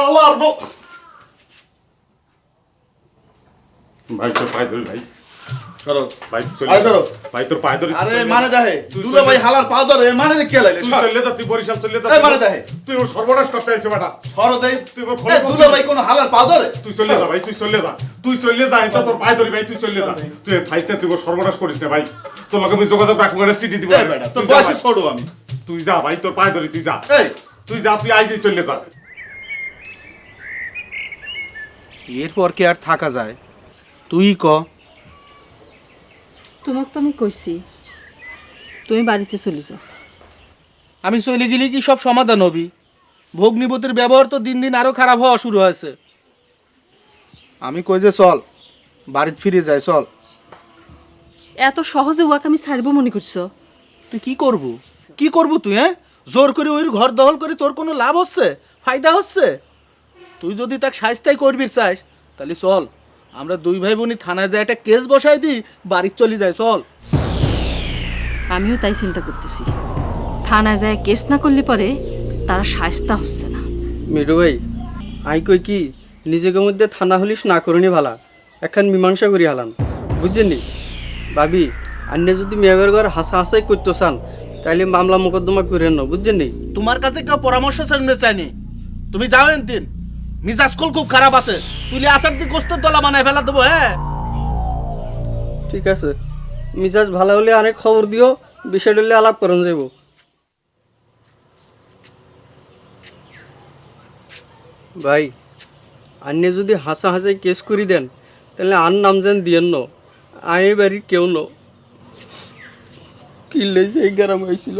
শালার বউ। ভাই তোর পায়ে ধরি ভাই করো ভাই চলে আরে ভাই তোর পায়ে ধরি আরে তুই চলে মানে। দুলা ভাই হালার ধরে মানে কে লাইলে তুই চলে যা তুই বরিশাল চলে যা এই মানে দেহে। তুই ওর সর্বনাশ করতে আইছো বেটা। সরো দেই। তুই ওর দুলা ভাই কোন হালার পাও ধরে তুই চলে যা ভাই তুই চলে যা। তুই চলে যা এটা তোর পায়ে ধরি ভাই তুই চলে যা। তুই থাইতে তুই ওর সর্বনাশ করিস না ভাই। তোর লগে আমি যোগাযোগ রাখব করে চিঠি দিব বেটা তোর তুই যা বয়সে ভাই। ছোট আমি। তুই যা ভাই তোর পায়ে ধরি তুই যা। এই। তুই যা তুই আইজি চলে যা। এরপর কি আর থাকা যায়? তুই ক। তোমাকে তো আমি কইছি তুমি বাড়িতে চলে যাও। আমি চলে গেলে কি সব সমাধান হবি? ভগ্নিপতির ব্যবহার তো দিন দিন আরও খারাপ হওয়া শুরু হয়েছে। আমি কই যে চল বাড়িতে ফিরে যাই চল। এত সহজে ওয়াকে আমি ছাড়বো মনে করছ? তুই কি করব? কি করব তুই হ্যাঁ? জোর করে ওই ঘর দখল করে তোর কোনো লাভ হচ্ছে? ফায়দা হচ্ছে? তুই যদি তাকে সাজতাই করবি চাস তাহলে চল। আমরা দুই ভাই বোনই থানায় যায় একটা কেস বসাই দিই বাড়ির চলে যায় চল। আমিও তাই চিন্তা করতেছি। থানায় যায় কেস না করলে পরে তারা সাজতা হচ্ছে না। মিঠু ভাই আই কই কি নিজেকে মধ্যে থানা হলিস না করিনি ভালা। এখন মীমাংসা করি হালাম। বুঝছেন নি? ভাবি আন্য যদি মেয়ের ঘর হাসা হাসাই করতে চান তাইলে মামলা মোকদ্দমা করেন না বুঝছেন নি? তোমার কাছে কেউ পরামর্শ চাইনি তুমি যাও দিন মিজাজ কল খুব খারাপ আছে। তুই আসার দিক গোস্তের দলা বানায় ফেলা দেবো হ্যাঁ? ঠিক আছে। মিজাজ ভালো হলে অনেক খবর দিও বিষয়টা হলে আলাপ করেন যাইব। ভাই, আন্নে যদি হাসা হাসাই কেস করি দেন, তাহলে আর নাম যেন দিয়েন ন। আমি বাড়ির কেউ ন। কিনলে সেই গ্রাম হয়েছিল।